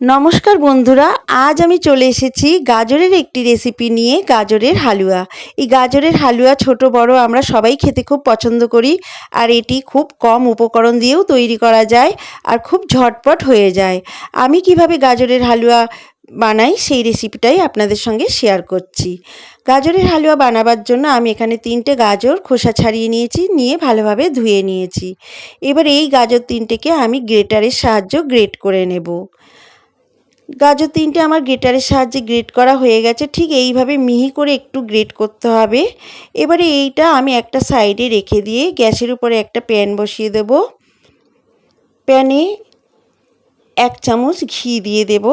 নমস্কার বন্ধুরা, আজ আমি চলে এসেছি গাজরের একটি রেসিপি নিয়ে, গাজরের হালুয়া। এই গাজরের হালুয়া ছোট বড় আমরা সবাই খেতে খুব পছন্দ করি আর এটি খুব কম উপকরণ দিয়েও তৈরি করা যায় আর খুব ঝটপট হয়ে যায়। আমি কীভাবে গাজরের হালুয়া বানাই সেই রেসিপিটাই আপনাদের সঙ্গে শেয়ার করছি। গাজরের হালুয়া বানাবার জন্য আমি এখানে তিনটে গাজর খোসা ছাড়িয়ে নিয়েছি, নিয়ে ভালোভাবে ধুয়ে নিয়েছি। এবার এই গাজর তিনটেকে আমি গ্রেটারের সাহায্য গ্রেট করে নেব। গাজর তিনটে আমার গ্রেটারের সাহায্যে গ্রেট করা হয়ে গেছে। ঠিক এইভাবে মিহি করে একটু গ্রেট করতে হবে। এবারে এইটা আমি একটা সাইডে রেখে দিয়ে গ্যাসের উপরে একটা প্যান বসিয়ে দেব। প্যানে এক চামচ ঘি দিয়ে দেব।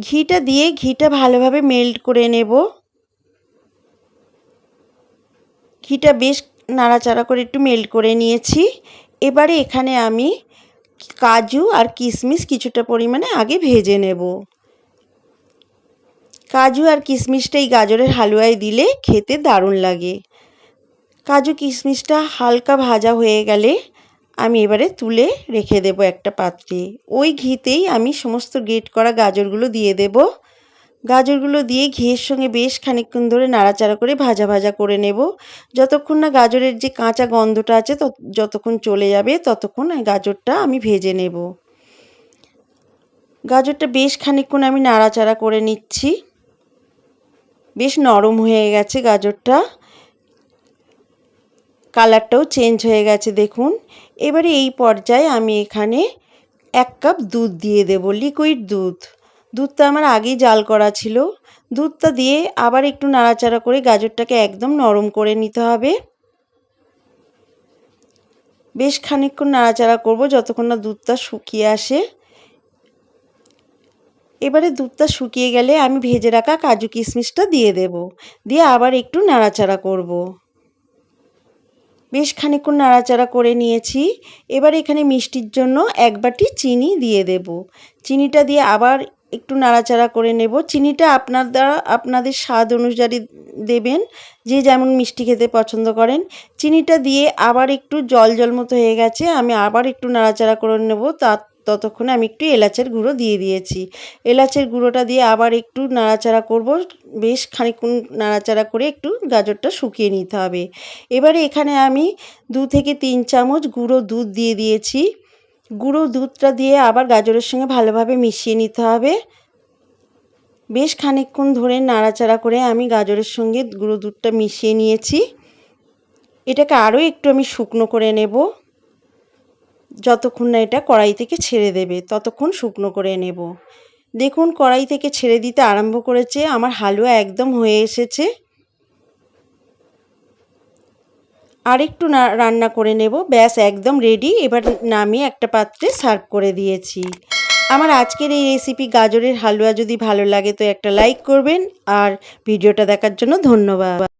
ঘিটা দিয়ে ঘিটা ভালোভাবে মেল্ট করে নেব। ঘিটা বেশ নাড়াচাড়া করে একটু মেল্ট করে নিয়েছি। এবারে এখানে আমি কাজু আর কিশমিশ কিছুটা পরিমাণে আগে ভেজে নেব। কাজু আর কিশমিশটা এই গাজরের হালুয়ায় দিলে খেতে দারুণ লাগে। কাজু কিশমিশটা হালকা ভাজা হয়ে গেলে আমি এবারে তুলে রেখে দেব একটা পাত্রে। ওই ঘিতেই আমি সমস্ত গ্রেট করা গাজরগুলো দিয়ে দেবো। গাজরগুলো দিয়ে ঘিয়ের সঙ্গে বেশ খানিকক্ষণ ধরে নাড়াচাড়া করে ভাজা ভাজা করে নেব। যতক্ষণ না গাজরের যে কাঁচা গন্ধটা আছে যতক্ষণ চলে যাবে, ততক্ষণ গাজরটা আমি ভেজে নেব। গাজরটা বেশ খানিকক্ষণ আমি নাড়াচাড়া করে নিচ্ছি। বেশ নরম হয়ে গেছে গাজরটা। কালারটাও চেঞ্জ হয়ে গেছে, দেখুন। এবারে এই পর্যায়ে আমি এখানে এক কাপ দুধ দিয়ে দেব, লিকুইড দুধ। দুধটা আমার আগেই জাল করা ছিল। দুধটা দিয়ে আবার একটু নাড়াচাড়া করে গাজরটাকে একদম নরম করে নিতে হবে। বেশ খানিকক্ষণ নাড়াচাড়া করব যতক্ষণ না দুধটা শুকিয়ে আসে। এবারে দুধটা শুকিয়ে গেলে আমি ভেজে রাখা কাজু কিশমিশটা দিয়ে দেব। দিয়ে আবার একটু নাড়াচাড়া করব। বেশ খানিকক্ষণ নাড়াচাড়া করে নিয়েছি। এবার এখানে মিষ্টির জন্য এক বাটি চিনি দিয়ে দেব। চিনিটা দিয়ে আবার একটু নাড়াচাড়া করে নেব। চিনিটা আপনার দ্বারা, আপনাদের স্বাদ অনুযায়ী দেবেন। যে যেমন মিষ্টি খেতে পছন্দ করেন। চিনিটা দিয়ে আবার একটু জল জল মতো হয়ে গেছে, আমি আবার একটু নাড়াচাড়া করে নেব। তা ততক্ষণে আমি একটু এলাচের গুঁড়ো দিয়ে দিয়েছি। এলাচের গুঁড়োটা দিয়ে আবার একটু নাড়াচাড়া করব। বেশ খানিকক্ষণ নাড়াচাড়া করে একটু গাজরটা শুকিয়ে নিতে হবে। এবারে এখানে আমি দু থেকে তিন চামচ গুঁড়ো দুধ দিয়ে দিয়েছি। গুঁড়ো দুধটা দিয়ে আবার গাজরের সঙ্গে ভালোভাবে মিশিয়ে নিতে হবে। বেশ খানিকক্ষণ ধরে নাড়াচাড়া করে আমি গাজরের সঙ্গে গুঁড়ো দুধটা মিশিয়ে নিয়েছি। এটাকে আরও একটু আমি শুকনো করে নেব। যতক্ষণ না এটা কড়াই থেকে ছেড়ে দেবে, ততক্ষণ শুকনো করে নেব। দেখুন, কড়াই থেকে ছেড়ে দিতে আরম্ভ করেছে। আমার হালুয়া একদম হয়ে এসেছে। আরেকটু না রান্না করে নেব। ব্যাস, একদম রেডি এবার নামিয়ে একটা পাত্রে সার্ভ করে দিয়েছি। আমার আজকের এই রেসিপি গাজরের হালুয়া যদি ভালো লাগে তো একটা লাইক করবেন। আর ভিডিওটা দেখার জন্য ধন্যবাদ।